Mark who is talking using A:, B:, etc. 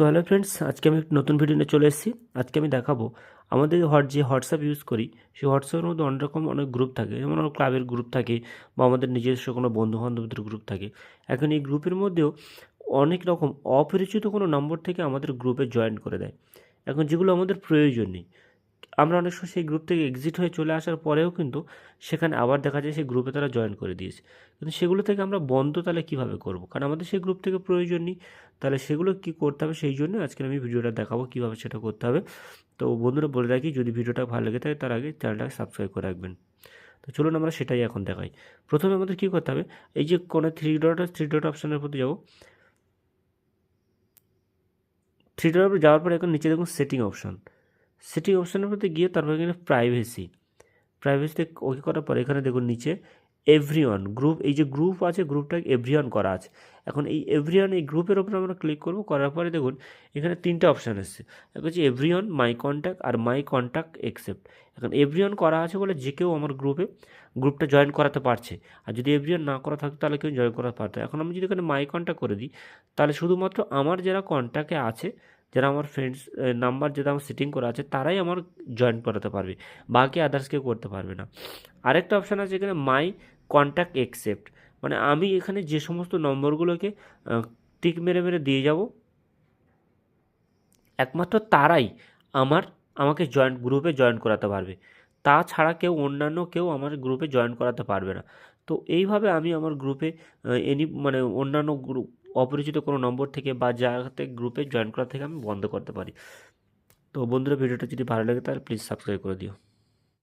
A: So hello friends আজকে আমি একটা নতুন ভিডিও নিয়ে চলে এসেছি। আজকে আমি দেখাবো আমাদের হোয়াট যে হোয়াটসঅ্যাপ ইউজ করি, সেই হোয়াটসঅ্যাপের মধ্যে অনেক রকম অনেক গ্রুপ থাকে। যেমন অনেক ক্লাবের গ্রুপ থাকে বা আমাদের নিজস্ব কোনো বন্ধুবান্ধবদের গ্রুপ থাকে। এখন এই গ্রুপের মধ্যেও অনেক রকম অপরিচিত কোনো নম্বর থেকে আমাদের গ্রুপে জয়েন করে দেয়। এখন যেগুলো আমাদের প্রয়োজন নেই। আমরা অনেক সময় সেই গ্রুপ থেকে এক্সিট হয়ে চলে আসার পরেও কিন্তু সেখানে আবার দেখা যায় সেই গ্রুপে তারা জয়েন করে দিয়েছে। কিন্তু সেগুলো থেকে আমরা বন্ধ তাহলে কীভাবে করব? কারণ আমাদের সেই গ্রুপ থেকে প্রয়োজন নেই। তাহলে সেগুলো কী করতে হবে সেই জন্য আজকে আমি ভিডিওটা দেখাবো কীভাবে সেটা করতে হবে। তো বন্ধুরা বলে রাখি, যদি ভিডিওটা ভালো লেগে থাকে তার আগে চ্যানেলটাকে সাবস্ক্রাইব করে রাখবেন। তো চলুন আমরা সেটাই এখন দেখাই। প্রথমে আমাদের কী করতে হবে? এই যে কোনো থ্রি ডট থ্রি ডট অপশানের প্রতি যাব। থ্রি ডট যাওয়ার পরে এখন নিচে দেখুন সেটিং অপশান সেটিং অপশানের মধ্যে গিয়ে তারপর এখানে প্রাইভেসি প্রাইভেসিতে ওকে করার পরে এখানে দেখুন নিচে এভরিওয়ান গ্রুপ এই যে গ্রুপ আছে গ্রুপটা এভরিওয়ান করা আছে। এখন এই এভরিওয়ান এই গ্রুপের ওপর আমরা ক্লিক করব, করার পরে দেখুন এখানে তিনটে অপশান এসছে। এক হচ্ছে এভরিওয়ান মাই কন্ট্যাক্ট আর মাই কন্ট্যাক্ট একসেপ্ট এখন এভরিওয়ান করা আছে বলে যে কেউ আমার গ্রুপে গ্রুপটা জয়েন করাতে পারছে। আর যদি এভরিওয়ান না করা থাকতো তাহলে কেউ জয়েন করাতে পারতো এখন আমি যদি এখানে মাই কন্ট্যাক্ট করে দিই, তাহলে শুধুমাত্র আমার যারা কন্ট্যাক্টে আছে যারা আমার ফ্রেন্ডস নাম্বার যেটা আমার সেটিং করা আছে, তারাই আমার জয়েন করাতে পারবে। বাকি আদার্স কেউ করতে পারবে না। আরেকটা অপশান আছে এখানে মাই কন্ট্যাক্ট একসেপ্ট মানে আমি এখানে যে সমস্ত নম্বরগুলোকে টিক মেরে মেরে দিয়ে যাব, একমাত্র তারাই আমার, আমাকে জয়েন গ্রুপে জয়েন করাতে পারবে। তাছাড়া কেউ অন্যান্য কেউ আমার গ্রুপে জয়েন করাতে পারবে না। তো এইভাবে আমি আমার গ্রুপে এনি মানে অন্যান্য গ্রুপ অপরিচিত কোনো নম্বর থেকে বা যাতে গ্রুপে জয়েন করা থেকে আমি বন্ধ করতে পারি। তো বন্ধুরা, ভিডিওটা যদি ভালো লাগে তাহলে প্লিজ সাবস্ক্রাইব করে দিও।